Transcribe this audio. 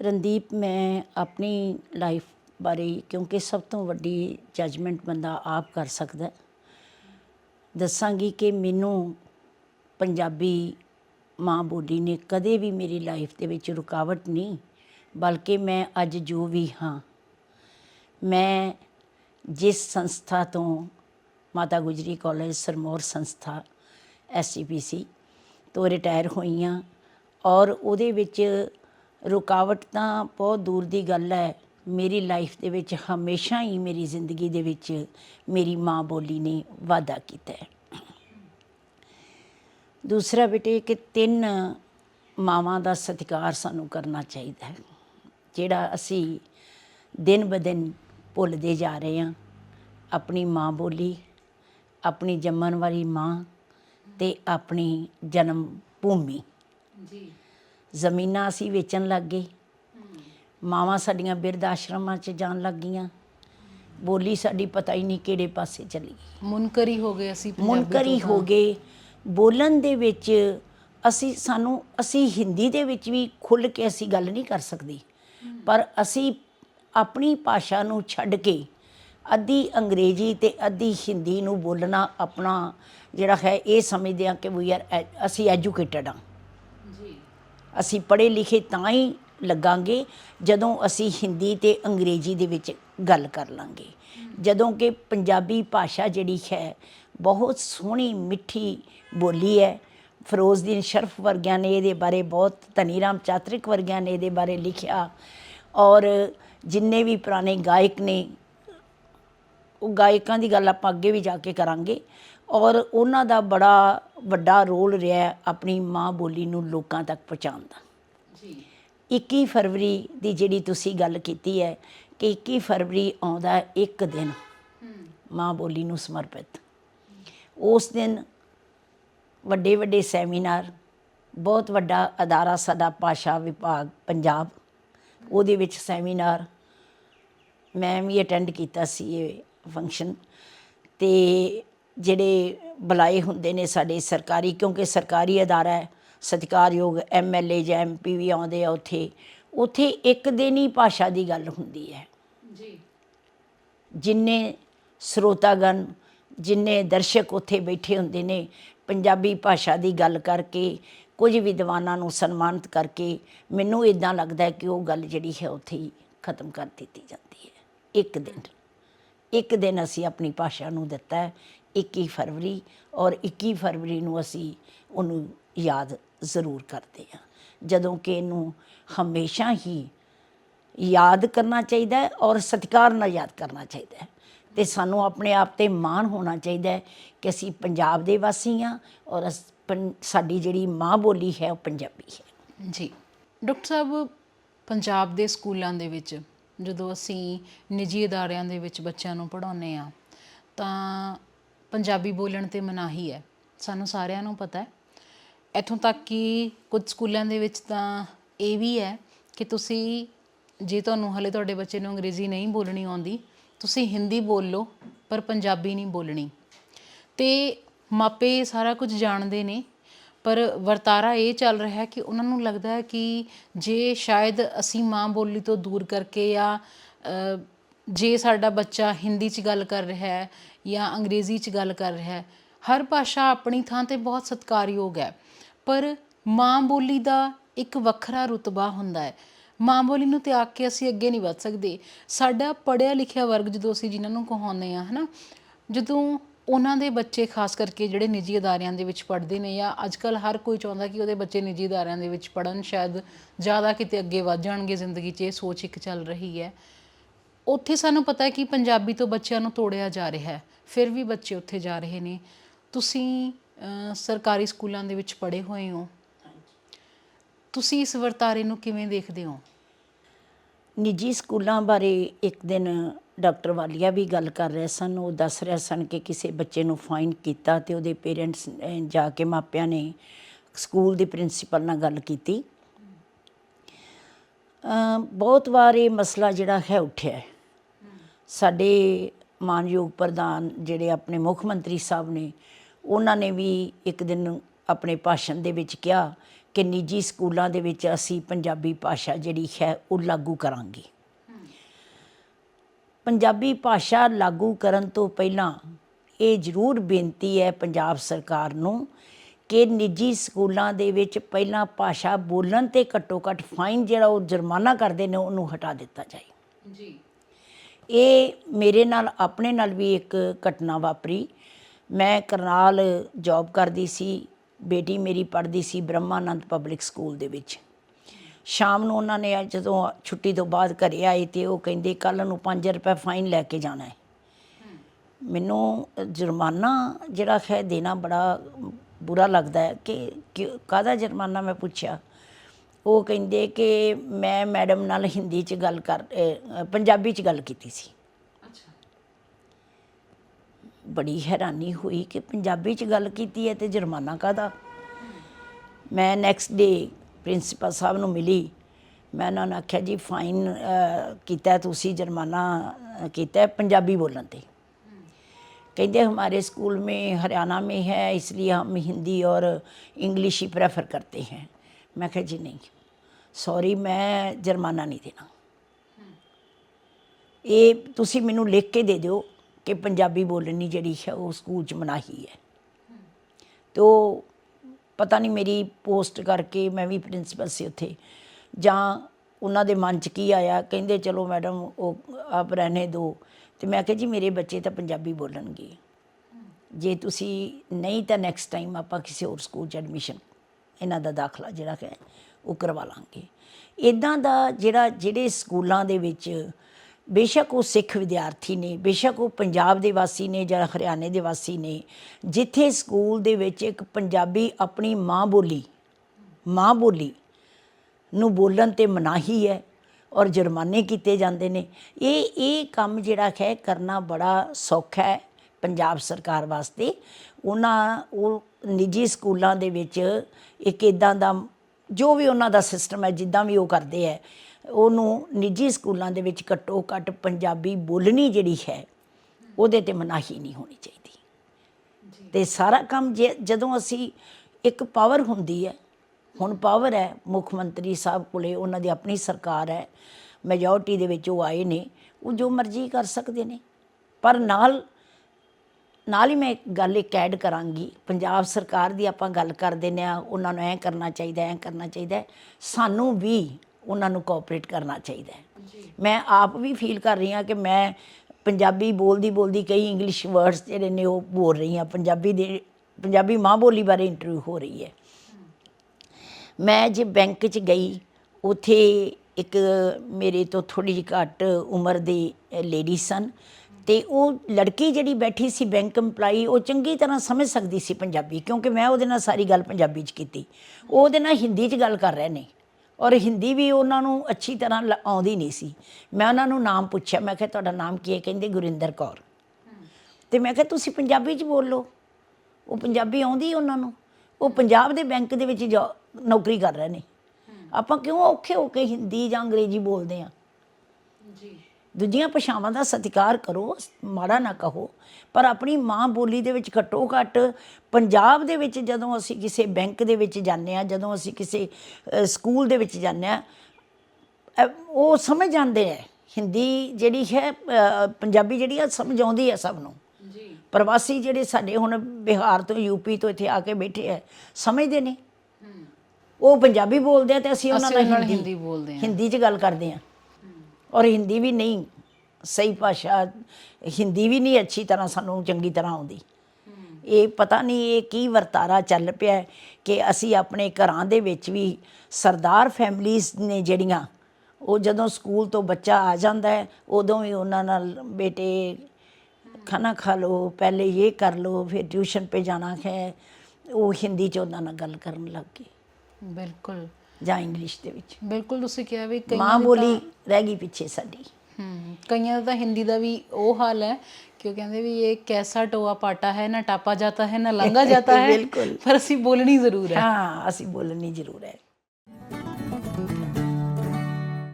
ਰਣਦੀਪ, ਮੈਂ ਆਪਣੀ ਲਾਈਫ ਬਾਰੇ, ਕਿਉਂਕਿ ਸਭ ਤੋਂ ਵੱਡੀ ਜੱਜਮੈਂਟ ਬੰਦਾ ਆਪ ਕਰ ਸਕਦਾ ਦੱਸਾਂਗੀ ਕਿ ਮੈਨੂੰ ਪੰਜਾਬੀ ਮਾਂ ਬੋਲੀ ਨੇ ਕਦੇ ਵੀ ਮੇਰੀ ਲਾਈਫ ਦੇ ਵਿੱਚ ਰੁਕਾਵਟ ਨਹੀਂ, ਬਲਕਿ ਮੈਂ ਅੱਜ ਜੋ ਵੀ ਹਾਂ, ਮੈਂ ਜਿਸ ਸੰਸਥਾ ਤੋਂ ਮਾਤਾ ਗੁਜਰੀ ਕਾਲਜ ਸਰਮੌਰ ਸੰਸਥਾ ਐਸਜੀਪੀਸੀ ਤੋਂ ਰਿਟਾਇਰ ਹੋਈ ਹਾਂ ਔਰ ਉਹਦੇ ਵਿੱਚ ਰੁਕਾਵਟ ਤਾਂ ਬਹੁਤ ਦੂਰ ਦੀ ਗੱਲ ਹੈ। ਮੇਰੀ ਲਾਈਫ ਦੇ ਵਿੱਚ ਹਮੇਸ਼ਾ ਹੀ ਮੇਰੀ ਜ਼ਿੰਦਗੀ ਦੇ ਵਿੱਚ ਮੇਰੀ ਮਾਂ ਬੋਲੀ ਨੇ ਵਾਅਦਾ ਕੀਤਾ ਹੈ। ਦੂਸਰਾ ਬੇਟੇ, ਕਿ ਤਿੰਨ ਮਾਵਾਂ ਦਾ ਸਤਿਕਾਰ ਸਾਨੂੰ ਕਰਨਾ ਚਾਹੀਦਾ ਹੈ, ਜਿਹੜਾ ਅਸੀਂ ਦਿਨ ਬ ਦਿਨ ਭੁੱਲਦੇ ਜਾ ਰਹੇ ਹਾਂ। ਆਪਣੀ ਮਾਂ ਬੋਲੀ, ਆਪਣੀ ਜੰਮਣ ਵਾਲੀ ਮਾਂ ਤੇ ਆਪਣੀ ਜਨਮ ਭੂਮੀ। ਜੀ। ਜ਼ਮੀਨਾਂ ਅਸੀਂ ਵੇਚਣ ਲੱਗ ਗਏ। ਮਾਵਾਂ ਸਾਡੀਆਂ ਬਿਰਧ ਆਸ਼ਰਮਾਂ 'ਚ ਜਾਣ ਲੱਗ ਗਈਆਂ। ਬੋਲੀ ਸਾਡੀ ਪਤਾ ਹੀ ਨਹੀਂ ਕਿਹੜੇ ਪਾਸੇ ਚਲੀ ਗਈ। ਮੁਨਕਰੀ ਹੋ ਗਏ ਅਸੀਂ ਪੰਜਾਬੀ ਮੁਨਕਰੀ ਤੋਂ ਹੋ ਗਏ। ਬੋਲਣ ਦੇ ਵਿੱਚ ਅਸੀਂ ਸਾਨੂੰ ਅਸੀਂ ਹਿੰਦੀ ਦੇ ਵਿੱਚ ਵੀ ਖੁੱਲ ਕੇ ਅਸੀਂ ਗੱਲ ਨਹੀਂ ਕਰ ਸਕਦੇ। ਪਰ ਅਸੀਂ ਆਪਣੀ ਭਾਸ਼ਾ ਨੂੰ ਛੱਡ ਕੇ ਅੱਧੀ ਅੰਗਰੇਜ਼ੀ ਤੇ ਅੱਧੀ ਹਿੰਦੀ ਨੂੰ ਬੋਲਣਾ ਆਪਣਾ ਜਿਹੜਾ ਹੈ ਇਹ ਸਮਝਦੇ ਹਾਂ ਕਿ ਵੀ ਆਰ ਅਸੀਂ ਐਜੂਕੇਟਡ ਹਾਂ। ਤਾਂ। ਜੀ। ਅਸੀਂ ਪੜ੍ਹੇ ਲਿਖੇ ਤਾਂ ਹੀ ਲੱਗਾਂਗੇ ਜਦੋਂ ਅਸੀਂ ਹਿੰਦੀ ਤੇ ਅੰਗਰੇਜ਼ੀ ਦੇ ਵਿੱਚ ਗੱਲ ਕਰ ਲਾਂਗੇ। ਜਦੋਂ ਕਿ ਪੰਜਾਬੀ ਭਾਸ਼ਾ ਜਿਹੜੀ ਹੈ, ਬਹੁਤ ਸੋਹਣੀ ਮਿੱਠੀ ਬੋਲੀ ਹੈ। ਫਿਰੋਜ਼ਦੀਨ ਸ਼ਰਫ ਵਰਗਿਆਂ ਨੇ ਇਹਦੇ ਬਾਰੇ ਬਹੁਤ, ਧਨੀਰਾਮ ਚਾਤਰਿਕ ਵਰਗਿਆਂ ਨੇ ਇਹਦੇ ਬਾਰੇ ਲਿਖਿਆ। ਔਰ ਜਿੰਨੇ ਵੀ ਪੁਰਾਣੇ ਗਾਇਕ ਨੇ ਉਹ ਗਾਇਕਾਂ ਦੀ ਗੱਲ ਆਪਾਂ ਅੱਗੇ ਵੀ ਜਾ ਕੇ ਕਰਾਂਗੇ। ਔਰ ਉਹਨਾਂ ਦਾ ਬੜਾ ਵੱਡਾ ਰੋਲ ਰਿਹਾ ਆਪਣੀ ਮਾਂ ਬੋਲੀ ਨੂੰ ਲੋਕਾਂ ਤੱਕ ਪਹੁੰਚਾਉਣ ਦਾ। ਜੀ। 21 ਫਰਵਰੀ ਦੀ ਜਿਹੜੀ ਤੁਸੀਂ ਗੱਲ ਕੀਤੀ ਹੈ ਕਿ 21 ਫਰਵਰੀ ਆਉਂਦਾ ਇੱਕ ਦਿਨ ਮਾਂ ਬੋਲੀ ਨੂੰ ਸਮਰਪਿਤ। ਉਸ ਦਿਨ ਵੱਡੇ ਵੱਡੇ ਸੈਮੀਨਾਰ ਬਹੁਤ ਵੱਡਾ ਅਦਾਰਾ ਸਾਡਾ ਭਾਸ਼ਾ ਵਿਭਾਗ ਪੰਜਾਬ ਉਹਦੇ ਵਿੱਚ ਸੈਮੀਨਾਰ ਮੈਂ ਵੀ ਅਟੈਂਡ ਕੀਤਾ ਸੀ ਇਹ ਫੰਕਸ਼ਨ ਤੇ ਜਿਹੜੇ ਬੁਲਾਏ ਹੁੰਦੇ ਨੇ ਸਾਡੇ ਸਰਕਾਰੀ ਕਿਉਂਕਿ ਸਰਕਾਰੀ ਅਦਾਰਾ ਹੈ ਸਤਿਕਾਰਯੋਗ ਐਮਐਲਏ ਜਾਂ ਐਮਪੀ ਵੀ ਆਉਂਦੇ ਆ ਉੱਥੇ ਉੱਥੇ ਇੱਕ ਦਿਨ ਹੀ ਭਾਸ਼ਾ ਦੀ ਗੱਲ ਹੁੰਦੀ ਹੈ। ਜੀ। ਜਿੰਨੇ ਸਰੋਤਾਗਣ ਜਿੰਨੇ ਦਰਸ਼ਕ ਉੱਥੇ ਬੈਠੇ ਹੁੰਦੇ ਨੇ ਪੰਜਾਬੀ ਭਾਸ਼ਾ ਦੀ ਗੱਲ ਕਰਕੇ ਕੁਝ ਵਿਦਵਾਨਾਂ ਨੂੰ ਸਨਮਾਨਿਤ ਕਰਕੇ ਮੈਨੂੰ ਇਦਾਂ ਲੱਗਦਾ ਕਿ ਉਹ ਗੱਲ ਜਿਹੜੀ ਹੈ ਉੱਥੇ ਹੀ ਖਤਮ ਕਰ ਦਿੱਤੀ ਜਾਂਦੀ ਹੈ। ਇੱਕ ਦਿਨ। ਇੱਕ ਦਿਨ ਅਸੀਂ ਆਪਣੀ ਭਾਸ਼ਾ ਨੂੰ ਦਿੱਤਾ ਹੈ 21 ਫਰਵਰੀ ਔਰ 21 ਫਰਵਰੀ ਨੂੰ ਅਸੀਂ ਉਹਨੂੰ ਯਾਦ ਜ਼ਰੂਰ ਕਰਦੇ ਹਾਂ। ਜਦੋਂ ਕਿ ਇਹਨੂੰ ਹਮੇਸ਼ਾ ਹੀ ਯਾਦ ਕਰਨਾ ਚਾਹੀਦਾ ਹੈ ਔਰ ਸਤਿਕਾਰ ਨਾਲ ਯਾਦ ਕਰਨਾ ਚਾਹੀਦਾ ਹੈ। ਤੇ ਸਾਨੂੰ ਆਪਣੇ ਆਪ ਤੇ ਮਾਣ ਹੋਣਾ ਚਾਹੀਦਾ ਹੈ ਕਿ ਅਸੀਂ ਪੰਜਾਬ ਦੇ ਵਾਸੀ ਹਾਂ ਔਰ ਅਸ- ਪੰ- ਸਾਡੀ ਜਿਹੜੀ ਮਾਂ ਬੋਲੀ ਹੈ ਉਹ ਪੰਜਾਬੀ ਹੈ। ਜੀ। ਡਾਕਟਰ ਸਾਹਿਬ, ਪੰਜਾਬ ਦੇ ਸਕੂਲਾਂ ਦੇ ਵਿੱਚ ਜਦੋਂ ਅਸੀਂ ਨਿੱਜੀ ਅਦਾਰਿਆਂ ਦੇ ਵਿੱਚ ਬੱਚਿਆਂ ਨੂੰ ਪੜ੍ਹਾਉਂਦੇ ਆ ਤਾਂ ਪੰਜਾਬੀ ਬੋਲਣ ਤੇ ਮਨਾਹੀ ਹੈ। ਸਾਨੂੰ ਸਾਰਿਆਂ ਨੂੰ ਪਤਾ ਹੈ। ਇੱਥੋਂ ਤੱਕ ਕਿ ਕੁਝ ਸਕੂਲਾਂ ਦੇ ਵਿੱਚ ਤਾਂ ਇਹ ਵੀ ਹੈ ਕਿ ਤੁਸੀਂ, ਜੇ ਤੁਹਾਨੂੰ ਹਲੇ ਤੁਹਾਡੇ ਬੱਚੇ ਨੂੰ ਅੰਗਰੇਜ਼ੀ ਨਹੀਂ ਬੋਲਣੀ ਆਉਂਦੀ, ਤੁਸੀਂ ਹਿੰਦੀ ਬੋਲ ਲਓ, ਪਰ ਪੰਜਾਬੀ ਨਹੀਂ ਬੋਲਣੀ। ਤੇ ਮਾਪੇ ਸਾਰਾ ਕੁਝ ਜਾਣਦੇ ਨੇ ਪਰ ਵਰਤਾਰਾ ਇਹ ਚੱਲ ਰਿਹਾ ਕਿ ਉਹਨਾਂ ਨੂੰ ਲੱਗਦਾ ਹੈ ਕਿ ਜੇ ਸ਼ਾਇਦ ਅਸੀਂ ਮਾਂ ਬੋਲੀ ਤੋਂ ਦੂਰ ਕਰਕੇ ਜਾਂ ਜੇ ਸਾਡਾ ਬੱਚਾ ਹਿੰਦੀ 'ਚ ਗੱਲ ਕਰ ਰਿਹਾ ਹੈ ਜਾਂ ਅੰਗਰੇਜ਼ੀ 'ਚ ਗੱਲ ਕਰ ਰਿਹਾ ਹੈ, ਹਰ ਭਾਸ਼ਾ ਆਪਣੀ ਥਾਂ ਤੇ ਬਹੁਤ ਸਤਿਕਾਰਯੋਗ ਹੈ। ਪਰ ਮਾਂ ਬੋਲੀ ਦਾ ਇੱਕ ਵੱਖਰਾ ਰੁਤਬਾ ਹੁੰਦਾ ਹੈ। ਮਾਂ ਬੋਲੀ ਨੂੰ ਤਿਆਗ ਕੇ ਅਸੀਂ ਅੱਗੇ ਨਹੀਂ ਵੱਧ ਸਕਦੇ। ਸਾਡਾ ਪੜ੍ਹਿਆ ਲਿਖਿਆ ਵਰਗ ਜਦੋਂ ਅਸੀਂ ਜਿਨ੍ਹਾਂ ਨੂੰ ਕਹਾਉਂਦੇ ਆ ਹਨਾ, ਜਦੋਂ ਉਹਨਾਂ ਦੇ ਬੱਚੇ ਖਾਸ ਕਰਕੇ ਜਿਹੜੇ ਨਿੱਜੀ ਅਦਾਰਿਆਂ ਦੇ ਵਿੱਚ ਪੜ੍ਹਦੇ ਨੇ ਜਾਂ ਅੱਜਕੱਲ ਹਰ ਕੋਈ ਚਾਹੁੰਦਾ ਕਿ ਉਹਦੇ ਬੱਚੇ ਨਿੱਜੀ ਅਦਾਰਿਆਂ ਦੇ ਵਿੱਚ ਪੜ੍ਹਨ, ਸ਼ਾਇਦ ਜ਼ਿਆਦਾ ਕਿਤੇ ਅੱਗੇ ਵਧ ਜਾਣਗੇ ਜ਼ਿੰਦਗੀ 'ਚ, ਇਹ ਸੋਚ ਇੱਕ ਚੱਲ ਰਹੀ ਹੈ। ਉੱਥੇ ਸਾਨੂੰ ਪਤਾ ਹੈ ਕਿ ਪੰਜਾਬੀ ਤੋਂ ਬੱਚਿਆਂ ਨੂੰ ਤੋੜਿਆ ਜਾ ਰਿਹਾ ਹੈ, ਫਿਰ ਵੀ ਬੱਚੇ ਉੱਥੇ ਜਾ ਰਹੇ ਨੇ। ਤੁਸੀਂ ਸਰਕਾਰੀ ਸਕੂਲਾਂ ਦੇ ਵਿੱਚ ਪੜ੍ਹੇ ਹੋਏ ਹੋ। ਤੁਸੀਂ ਇਸ ਵਰਤਾਰੇ ਨੂੰ ਕਿਵੇਂ ਦੇਖਦੇ ਹੋ? ਨਿੱਜੀ ਸਕੂਲਾਂ ਬਾਰੇ ਇੱਕ ਦਿਨ ਡਾਕਟਰ ਵਾਲੀਆ ਵੀ ਗੱਲ ਕਰ ਰਹੇ ਸਨ, ਉਹ ਦੱਸ ਰਹੇ ਸਨ ਕਿ ਕਿਸੇ ਬੱਚੇ ਨੂੰ ਫਾਈਨ ਕੀਤਾ ਤੇ ਉਹਦੇ ਪੇਰੈਂਟਸ ਜਾ ਕੇ ਮਾਪਿਆਂ ਨੇ ਸਕੂਲ ਦੇ ਪ੍ਰਿੰਸੀਪਲ ਨਾਲ ਗੱਲ ਕੀਤੀ। ਬਹੁਤ ਵਾਰ ਇਹ ਮਸਲਾ ਜਿਹੜਾ ਹੈ ਉੱਠਿਆ ਸਾਡੇ ਮਾਨਯੋਗ ਪ੍ਰਧਾਨ ਜਿਹੜੇ ਆਪਣੇ ਮੁੱਖ ਮੰਤਰੀ ਸਾਹਿਬ ਨੇ, ਉਹਨਾਂ ਨੇ ਵੀ ਇੱਕ ਦਿਨ ਆਪਣੇ ਭਾਸ਼ਣ ਦੇ ਵਿੱਚ ਕਿਹਾ ਕਿ ਨਿੱਜੀ ਸਕੂਲਾਂ ਦੇ ਵਿੱਚ ਅਸੀਂ ਪੰਜਾਬੀ ਭਾਸ਼ਾ ਜਿਹੜੀ ਹੈ ਉਹ ਲਾਗੂ ਕਰਾਂਗੇ। ਪੰਜਾਬੀ ਭਾਸ਼ਾ ਲਾਗੂ ਕਰਨ ਤੋਂ ਪਹਿਲਾਂ ਇਹ ਜ਼ਰੂਰ ਬੇਨਤੀ ਹੈ ਪੰਜਾਬ ਸਰਕਾਰ ਨੂੰ ਕਿ ਨਿੱਜੀ ਸਕੂਲਾਂ ਦੇ ਵਿੱਚ ਪਹਿਲਾਂ ਭਾਸ਼ਾ ਬੋਲਣ ਤੇ ਘੱਟੋ ਘੱਟ ਫਾਈਨ ਜਿਹੜਾ ਉਹ ਜੁਰਮਾਨਾ ਕਰਦੇ ਨੇ ਉਹਨੂੰ ਹਟਾ ਦਿੱਤਾ ਜਾਏ। ਜੀ। ਇਹ ਮੇਰੇ ਨਾਲ ਆਪਣੇ ਨਾਲ ਵੀ ਇੱਕ ਘਟਨਾ ਵਾਪਰੀ। ਮੈਂ ਕਰਨਾਲ ਜੌਬ ਕਰਦੀ ਸੀ ਬੇਟੀ ਮੇਰੀ ਪੜ੍ਹਦੀ ਸੀ ਬ੍ਰਹਮਾਨੰਦ ਪਬਲਿਕ ਸਕੂਲ ਦੇ ਵਿੱਚ। ਸ਼ਾਮ ਨੂੰ ਉਹਨਾਂ ਨੇ ਜਦੋਂ ਛੁੱਟੀ ਤੋਂ ਬਾਅਦ ਘਰੇ ਆਏ ਤੇ ਉਹ ਕਹਿੰਦੇ ਕੱਲ ਨੂੰ 5 ਰੁਪਏ ਫਾਈਨ ਲੈ ਕੇ ਜਾਣਾ ਹੈ। ਮੈਨੂੰ ਜੁਰਮਾਨਾ ਜਿਹੜਾ ਹੈ ਦੇਣਾ ਬੜਾ ਬੁਰਾ ਲੱਗਦਾ ਹੈ ਕਿ ਕਾਹਦਾ ਜੁਰਮਾਨਾ ਮੈਂ ਪੁੱਛਿਆ? ਉਹ ਕਹਿੰਦੇ ਕਿ ਮੈਂ ਮੈਡਮ ਨਾਲ ਹਿੰਦੀ 'ਚ ਗੱਲ ਕਰ ਪੰਜਾਬੀ 'ਚ ਗੱਲ ਕੀਤੀ ਸੀ। ਅੱਛਾ। ਬੜੀ ਹੈਰਾਨੀ ਹੋਈ ਕਿ ਪੰਜਾਬੀ 'ਚ ਗੱਲ ਕੀਤੀ ਹੈ ਤੇ ਜੁਰਮਾਨਾ ਕਾਹਦਾ? ਮੈਂ ਨੈਕਸਟ ਡੇ ਪ੍ਰਿੰਸੀਪਲ ਸਾਹਿਬ ਨੂੰ ਮਿਲੀ ਮੈਂ ਉਹਨਾਂ ਨੂੰ ਆਖਿਆ ਜੀ ਫਾਈਨ ਕੀਤਾ ਹੈ ਤੁਸੀਂ ਜੁਰਮਾਨਾ ਅ, ਕੀਤਾ ਹੈ ਪੰਜਾਬੀ ਬੋਲਣ ਤੇ कहते हमारे स्कूल में हरियाणा में है इसलिए हम हिंदी और इंग्लिश ही प्रेफर करते हैं मैं कहा जी नहीं सॉरी मैं जुर्माना नहीं देना ਇਹ ਤੁਸੀਂ ਮੈਨੂੰ ਲਿਖ ਕੇ ਦੇ ਦਿਓ ਕਿ ਪੰਜਾਬੀ ਬੋਲਣੀ ਜਿਹੜੀ ਹੈ ਉਹ ਸਕੂਲ 'ਚ ਮਨਾਹੀ ਹੈ ਤੋ ਪਤਾ ਨਹੀਂ ਮੇਰੀ ਪੋਸਟ ਕਰਕੇ ਮੈਂ ਵੀ ਪ੍ਰਿੰਸੀਪਲ ਸੀ ਉੱਥੇ। ਜਾਂ ਉਹਨਾਂ ਦੇ ਮਨ 'ਚ ਕੀ ਆਇਆ? ਕਹਿੰਦੇ, ਚਲੋ ਮੈਡਮ, ਉਹ, ਆਪ ਰਹਿਣੇ ਦਿਓ ਤੇ ਮੈਂ ਕਿਹਾ, ਜੀ, ਮੇਰੇ ਬੱਚੇ ਤਾਂ ਪੰਜਾਬੀ ਬੋਲਣਗੇ। ਜੇ ਤੁਸੀਂ ਨਹੀਂ ਤਾਂ ਨੈਕਸਟ ਟਾਈਮ ਆਪਾਂ ਕਿਸੇ ਹੋਰ ਸਕੂਲ 'ਚ ਐਡਮਿਸ਼ਨ ਇਹਨਾਂ ਦਾ ਦਾਖਲਾ ਜਿਹੜਾ ਹੈ, ਉਹ ਕਰਵਾ ਲਾਂਗੇ। ਇਦਾਂ ਦਾ ਜਿਹੜਾ, ਜਿਹੜੇ ਸਕੂਲਾਂ ਦੇ ਵਿੱਚ ਬੇਸ਼ੱਕ ਉਹ ਸਿੱਖ ਵਿਦਿਆਰਥੀ ਨੇ, ਬੇਸ਼ੱਕ ਉਹ ਪੰਜਾਬ ਦੇ ਵਾਸੀ ਨੇ ਜਾਂ ਹਰਿਆਣੇ ਦੇ ਵਾਸੀ ਨੇ, ਜਿੱਥੇ ਸਕੂਲ ਦੇ ਵਿੱਚ ਇੱਕ ਪੰਜਾਬੀ ਆਪਣੀ ਮਾਂ ਬੋਲੀ ਮਾਂ ਬੋਲੀ ਨੂੰ ਬੋਲਣ ਤੇ ਮਨਾਹੀ ਹੈ ਔਰ ਜੁਰਮਾਨੇ ਕੀਤੇ ਜਾਂਦੇ ਨੇ। ਇਹ ਇਹ ਕੰਮ ਜਿਹੜਾ ਹੈ ਕਰਨਾ ਬੜਾ ਸੌਖਾ ਹੈ ਪੰਜਾਬ ਸਰਕਾਰ ਵਾਸਤੇ। ਉਹਨਾਂ, ਉਹ ਨਿੱਜੀ ਸਕੂਲਾਂ ਦੇ ਵਿੱਚ ਇੱਕ ਇਦਾਂ ਦਾ ਜੋ ਵੀ ਉਹਨਾਂ ਦਾ ਸਿਸਟਮ ਹੈ, ਜਿੱਦਾਂ ਵੀ ਉਹ ਕਰਦੇ ਹੈ ਉਹਨੂੰ ਨਿੱਜੀ ਸਕੂਲਾਂ ਦੇ ਵਿੱਚ ਘੱਟੋ ਘੱਟ ਪੰਜਾਬੀ ਬੋਲਣੀ ਜਿਹੜੀ ਹੈ ਉਹਦੇ ਤੇ ਮਨਾਹੀ ਨਹੀਂ ਹੋਣੀ ਚਾਹੀਦੀ। ਤੇ ਸਾਰਾ ਕੰਮ ਜੇ ਜਦੋਂ ਅਸੀਂ ਇੱਕ ਪਾਵਰ ਹੁੰਦੀ ਹੈ ਹੁਣ ਪਾਵਰ ਹੈ ਮੁੱਖ ਮੰਤਰੀ ਸਾਹਿਬ ਕੋਲੇ ਉਹਨਾਂ ਦੀ ਆਪਣੀ ਸਰਕਾਰ ਹੈ ਮੈਜੋਰਟੀ ਦੇ ਵਿੱਚ ਉਹ ਆਏ ਨੇ ਉਹ ਜੋ ਮਰਜ਼ੀ ਕਰ ਸਕਦੇ ਨੇ। ਪਰ ਨਾਲ ਨਾਲ ਹੀ ਮੈਂ ਇੱਕ ਗੱਲ ਇੱਕ ਐਡ ਕਰਾਂਗੀ ਪੰਜਾਬ ਸਰਕਾਰ ਦੀ ਆਪਾਂ ਗੱਲ ਕਰਦੇ ਨੇ ਆ ਉਹਨਾਂ ਨੂੰ ਐ ਕਰਨਾ ਚਾਹੀਦਾ ਐ ਕਰਨਾ ਚਾਹੀਦਾ। ਸਾਨੂੰ ਵੀ ਉਹਨਾਂ ਨੂੰ ਕੋਆਪਰੇਟ ਕਰਨਾ ਚਾਹੀਦਾ ਹੈ। ਮੈਂ ਆਪ ਵੀ ਫੀਲ ਕਰ ਰਹੀ ਹਾਂ ਕਿ ਮੈਂ ਪੰਜਾਬੀ ਬੋਲਦੀ ਬੋਲਦੀ ਕਈ ਇੰਗਲਿਸ਼ ਵਰਡਸ ਜਿਹੜੇ ਨੇ ਉਹ ਬੋਲ ਰਹੀ ਹਾਂ। ਪੰਜਾਬੀ ਦੇ, ਪੰਜਾਬੀ ਮਾਂ ਬੋਲੀ ਬਾਰੇ ਇੰਟਰਵਿਊ ਹੋ ਰਹੀ ਹੈ। ਮੈਂ ਜੇ ਬੈਂਕ 'ਚ ਗਈ, ਉਥੇ ਇੱਕ ਮੇਰੇ ਤੋਂ ਥੋੜੀ ਜਿਹੀ ਘੱਟ ਉਮਰ ਦੀ ਲੇਡੀ ਸਨ ਤੇ ਉਹ ਲੜਕੀ ਜਿਹੜੀ ਬੈਠੀ ਸੀ ਬੈਂਕ EMPLOYE ਉਹ ਚੰਗੀ ਤਰ੍ਹਾਂ ਸਮਝ ਸਕਦੀ ਸੀ ਪੰਜਾਬੀ ਕਿਉਂਕਿ ਮੈਂ ਉਹਦੇ ਨਾਲ ਸਾਰੀ ਗੱਲ ਪੰਜਾਬੀ 'ਚ ਕੀਤੀ। ਉਹ ਉਹਦੇ ਨਾਲ ਹਿੰਦੀ 'ਚ ਗੱਲ ਕਰ ਰਹੇ ਨੇ। ਔਰ ਹਿੰਦੀ ਵੀ ਉਹਨਾਂ ਨੂੰ ਅੱਛੀ ਤਰ੍ਹਾਂ ਲ- ਆਉਂਦੀ ਨਹੀਂ ਸੀ। ਮੈਂ ਉਹਨਾਂ ਨੂੰ ਨਾਮ ਪੁੱਛਿਆ, ਮੈਂ ਕਿਹਾ, ਤੁਹਾਡਾ ਨਾਮ ਕੀ ਹੈ? ਕਹਿੰਦੇ, ਗੁਰਿੰਦਰ ਕੌਰ। ਤੇ ਮੈਂ ਕਿਹਾ, ਤੁਸੀਂ ਪੰਜਾਬੀ 'ਚ ਬੋਲੋ। ਉਹ ਪੰਜਾਬੀ ਆਉਂਦੀ ਉਹਨਾਂ ਨੂੰ। ਉਹ ਪੰਜਾਬ ਦੇ ਬੈਂਕ ਦੇ ਵਿੱਚ ਜੋ- ਨੌਕਰੀ ਕਰ ਰਹੇ ਨੇ। ਆਪਾਂ ਕਿਉਂ ਔਖੇ ਹੋ ਕੇ ਹਿੰਦੀ ਜਾਂ ਅੰਗਰੇਜ਼ੀ ਬੋਲਦੇ ਆ ਜੀ। ਦੂਜੀਆਂ ਭਾਸ਼ਾਵਾਂ ਦਾ ਸਤਿਕਾਰ ਕਰੋ ਮਾੜਾ ਨਾ ਕਹੋ ਪਰ ਆਪਣੀ ਮਾਂ ਬੋਲੀ ਦੇ ਵਿੱਚ ਘੱਟੋ ਘੱਟ ਪੰਜਾਬ ਦੇ ਵਿੱਚ ਜਦੋਂ ਅਸੀਂ ਕਿਸੇ ਬੈਂਕ ਦੇ ਵਿੱਚ ਜਾਂਦੇ ਆ ਜਦੋਂ ਅਸੀਂ ਕਿਸੇ ਸਕੂਲ ਦੇ ਵਿੱਚ ਜਾਂਦੇ ਆ ਉਹ ਸਮਝ ਜਾਂਦੇ ਹੈ। ਹਿੰਦੀ ਜਿਹੜੀ ਹੈ ਪੰਜਾਬੀ ਜਿਹੜੀ ਆ ਸਮਝ ਆਉਂਦੀ ਹੈ ਸਭ ਨੂੰ। ਜੀ। ਪ੍ਰਵਾਸੀ ਜਿਹੜੇ ਸਾਡੇ ਹੁਣ ਬਿਹਾਰ ਤੋਂ ਯੂਪੀ ਤੋਂ ਇੱਥੇ ਆ ਕੇ ਬੈਠੇ ਆ ਸਮਝਦੇ ਨੇ। ਉਹ ਪੰਜਾਬੀ ਬੋਲਦੇ ਆ ਤੇ ਅਸੀਂ ਉਹਨਾਂ ਨਾਲ ਹਿੰਦੀ ਬੋਲਦੇ ਹਾਂ। ਹਿੰਦੀ 'ਚ ਗੱਲ ਕਰਦੇ ਆ ਔਰ ਹਿੰਦੀ ਵੀ ਨਹੀਂ, ਸਹੀ ਭਾਸ਼ਾ, ਹਿੰਦੀ ਵੀ ਨਹੀਂ ਅੱਛੀ ਤਰ੍ਹਾਂ ਸਾਨੂੰ ਚੰਗੀ ਤਰ੍ਹਾਂ ਆਉਂਦੀ। ਇਹ ਪਤਾ ਨਹੀਂ ਇਹ ਕੀ ਵਰਤਾਰਾ ਚੱਲ ਪਿਆ ਕਿ ਅਸੀਂ ਆਪਣੇ ਘਰਾਂ ਦੇ ਵਿੱਚ ਵੀ ਸਰਦਾਰ ਫੈਮਲੀਆਂ ਨੇ ਜਿਹੜੀਆਂ, ਉਹ ਜਦੋਂ ਸਕੂਲ ਤੋਂ ਬੱਚਾ ਆ ਜਾਂਦਾ ਹੈ, ਉਦੋਂ ਵੀ ਉਹਨਾਂ ਨਾਲ ਬੇਟੇ ਖਾਣਾ ਖਾ ਲਓ, ਪਹਿਲੇ ਇਹ ਕਰ ਲਓ, ਫਿਰ ਟਿਊਸ਼ਨ पे ਜਾਣਾ ਹੈ, ਉਹ ਹਿੰਦੀ ਚ ਉਹਨਾਂ ਨਾਲ ਗੱਲ ਕਰਨ ਲੱਗ ਗਏ। ਬਿਲਕੁਲ। ਜਾਂ ਇੰਗਲਿਸ਼ ਦੇ ਵਿੱਚ। ਬਿਲਕੁਲ ਤੁਸੀਂ ਕਿਹਾ ਵੀ ਕਈਆਂ ਮਾਂ ਬੋਲੀ ਰਹਿ ਗਈ ਪਿੱਛੇ ਸਾਡੀ। ਹੂੰ ਕਈਆਂ ਦਾ ਤਾਂ ਹਿੰਦੀ ਦਾ ਵੀ ਉਹ ਹਾਲ ਹੈ ਕਿ ਉਹ ਕਹਿੰਦੇ ਵੀ ਇਹ ਕੈਸਾ ਟੋਆ ਪਾਟਾ ਹੈ ਨਾ ਟਾਪਾ ਜਾਤਾ ਹੈ ਨਾ ਲੰਗਾ ਜਾਤਾ ਹੈ ਬਿਲਕੁਲ। ਪਰ ਅਸੀਂ ਬੋਲਣੀ ਜ਼ਰੂਰ ਹੈ। ਹਾਂ ਅਸੀਂ ਬੋਲਣੀ ਜ਼ਰੂਰ ਹੈ।